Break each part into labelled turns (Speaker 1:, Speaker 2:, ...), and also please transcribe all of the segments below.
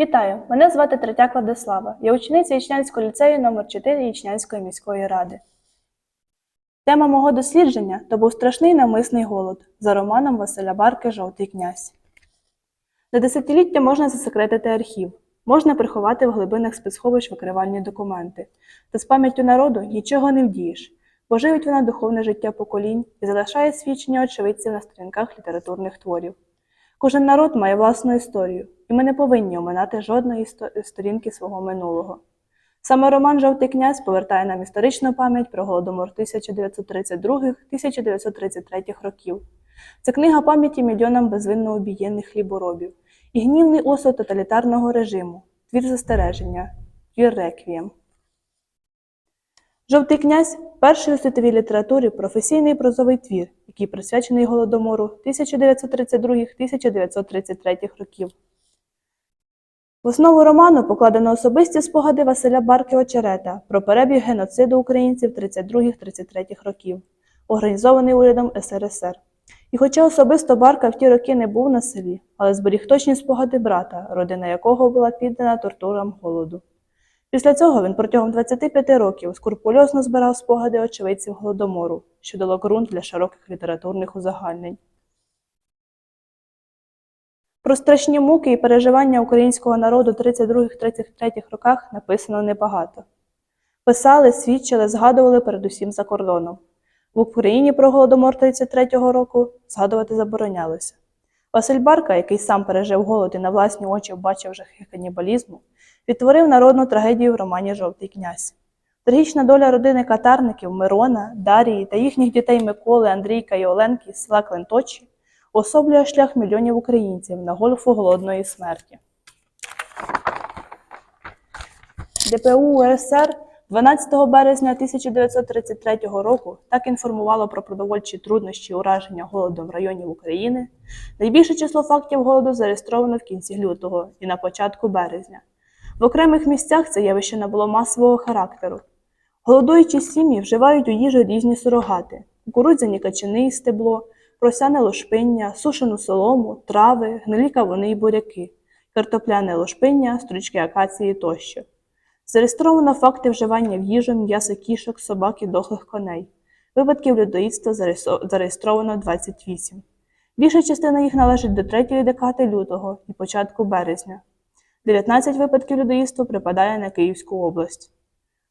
Speaker 1: Вітаю! Мене звати Третяк Владислава. Я учениця Ічнянського ліцею номер 4 Ічнянської міської ради. Тема мого дослідження то був страшний намисний голод за романом Василя Барки Жовтий князь. За десятиліття можна засекретити архів, можна приховати в глибинах спецховищ викривальні документи. Та з пам'яттю народу нічого не вдієш, бо живить вона духовне життя поколінь і залишає свідчення очевидців на сторінках літературних творів. Кожен народ має власну історію, і ми не повинні оминати жодної сторінки свого минулого. Саме роман Жовтий князь повертає нам історичну пам'ять про голодомор 1932-1933 років. Це книга пам'яті мільйонам безвинно обієнних хліборобів і гнівний осуд тоталітарного режиму, твір застереження, твір реквієм. Жовтий князь перший у світовій літературі професійний прозовий твір, який присвячений голодомору 1932-1933 років. В основу роману покладено особисті спогади Василя Барки Очерета про перебіг геноциду українців 32-33 років, організований урядом СРСР. І хоча особисто Барка в ті роки не був на селі, але зберіг точні спогади брата, родина якого була піддана тортурам голоду. Після цього він протягом 25 років скрупульозно збирав спогади очевидців голодомору, що дало ґрунт для широких літературних узагальнень. Про страшні муки і переживання українського народу 32-33 роках написано небагато. Писали, свідчили, згадували передусім за кордоном. В Україні про голодомор 33-го року згадувати заборонялося. Василь Барка, який сам пережив голод і на власні очі бачив жахи канібалізму, відтворив народну трагедію в романі Жовтий князь. Трагічна доля родини катарників Мирона, Дарії та їхніх дітей Миколи, Андрійка і Оленки з села Кленточі особлює шлях мільйонів українців на гольфу голодної смерті. ДПУ УРСР 12 березня 1933 року так інформувало про продовольчі труднощі ураження голодом районів України. Найбільше число фактів голоду зареєстровано в кінці лютого і на початку березня. В окремих місцях це явище набуло масового характеру. Голодуючі сім'ї вживають у їжу різні сурогати: кукурудзяні качани і стебло, просяне лошпиння, сушену солому, трави, гнилі кавуни і буряки, картопляне лошпиння, стручки акації тощо. Зареєстровано факти вживання в їжу м'яса кішок, собак і дохлих коней. Випадків людоїдства зареєстровано 28. Більша частина їх належить до третьої декади лютого і початку березня. 19 випадків людоїдства припадає на Київську область.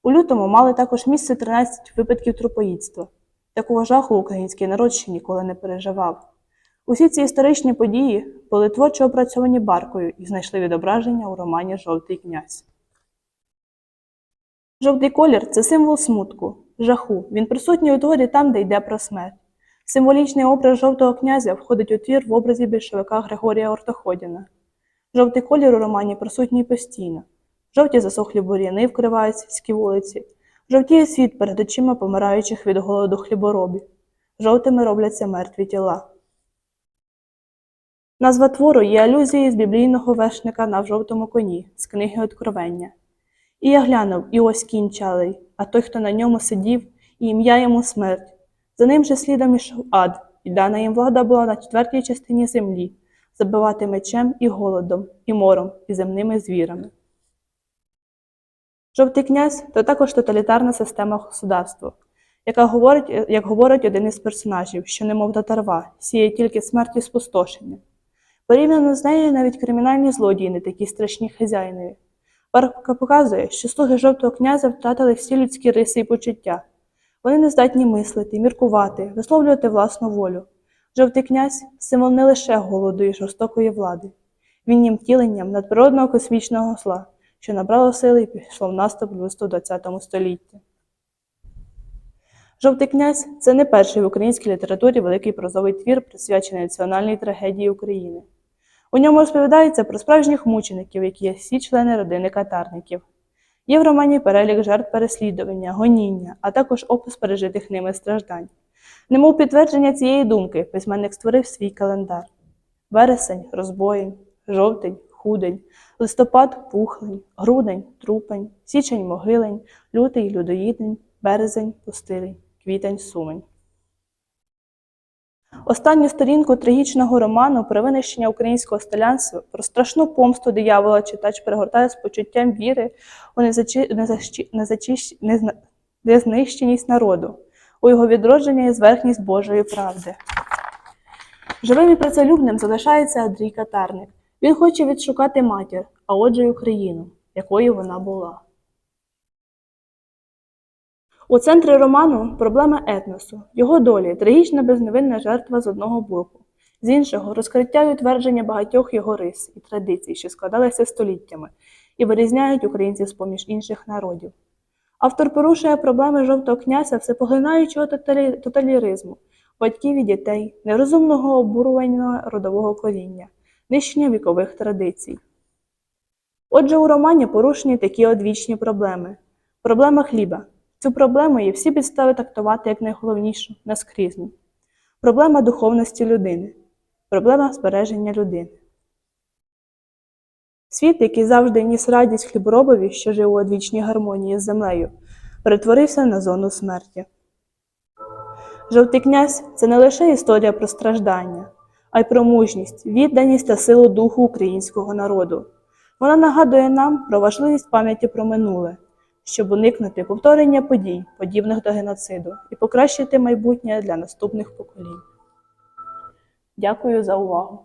Speaker 1: У лютому мали також місце 13 випадків трупоїдства. Такого жаху український народ ще ніколи не переживав. Усі ці історичні події були творчо опрацьовані баркою і знайшли відображення у романі Жовтий князь. Жовтий колір це символ смутку, жаху. Він присутній у творі там, де йде про смерть. Символічний образ жовтого князя входить у твір в образі більшовика Григорія Ортоходіна. Жовтий колір у романі присутній постійно. Жовті засохлі бур'яни вкривають сільські вулиці, жовтіє світ перед очима помираючих від голоду хліборобів. Жовтими робляться мертві тіла. Назва твору є алюзією з біблійного вершника на жовтому коні з книги Откровення. І я глянув, і ось кінь чалий, а той, хто на ньому сидів, і ім'я йому смерть. За ним же слідом ішов ад, і дана їм влада була на четвертій частині землі, забивати мечем і голодом, і мором, і земними звірами. Жовтий князь то також тоталітарна система государства, яка говорить, як говорить один із персонажів, що немов татарва, сіє тільки смерть і спустошення. Порівняно з нею навіть кримінальні злодії не такі страшні хазяїнові. Барка показує, що слуги жовтого князя втратили всі людські риси і почуття. Вони не здатні мислити, міркувати, висловлювати власну волю. Жовтий князь символ не лише голоду і жорстокої влади. Він є втіленням надприродного космічного зла, що набрало сили і пішло в наступ в ХХ столітті. Жовтий князь це не перший в українській літературі великий прозовий твір, присвячений національній трагедії України. У ньому розповідається про справжніх мучеників, які є всі члени родини катарників. Є в романі перелік жертв переслідування, гоніння, а також опис пережитих ними страждань. Немов підтвердження цієї думки, письменник створив свій календар: вересень, розбоїнь, жовтень, худень, листопад, пухлень, грудень, трупень, січень, могилень, лютий, людоїдень, березень, пустилень, квітень, сумень. Останню сторінку трагічного роману про винищення українського селянства, про страшну помсту диявола читач перегортає з почуттям віри у незачи... незащі... незачищ... незна... незнищеність народу, у його відродження і зверхність Божої правди. Живим і працелюбним залишається Андрій Катарник. Він хоче відшукати матір, а отже й Україну, якою вона була. У центрі роману проблема етносу, його долі, трагічна безневинна жертва з одного боку, з іншого розкриття і утвердження багатьох його рис і традицій, що складалися століттями і вирізняють українців з-поміж інших народів. Автор порушує проблеми жовтого князя всепоглинаючого тоталіризму, батьків і дітей, нерозумного обурювання родового коріння, нищення вікових традицій. Отже, у романі порушені такі одвічні проблеми. Проблема хліба. Цю проблему є всі підстави трактувати як найголовнішу, наскрізну. Проблема духовності людини. Проблема збереження людини. Світ, який завжди ніс радість хліборобові, що жив у одвічній гармонії з землею, перетворився на зону смерті. Жовтий князь це не лише історія про страждання, а й про мужність, відданість та силу духу українського народу. Вона нагадує нам про важливість пам'яті про минуле, щоб уникнути повторення подій, подібних до геноциду, і покращити майбутнє для наступних поколінь. Дякую за увагу!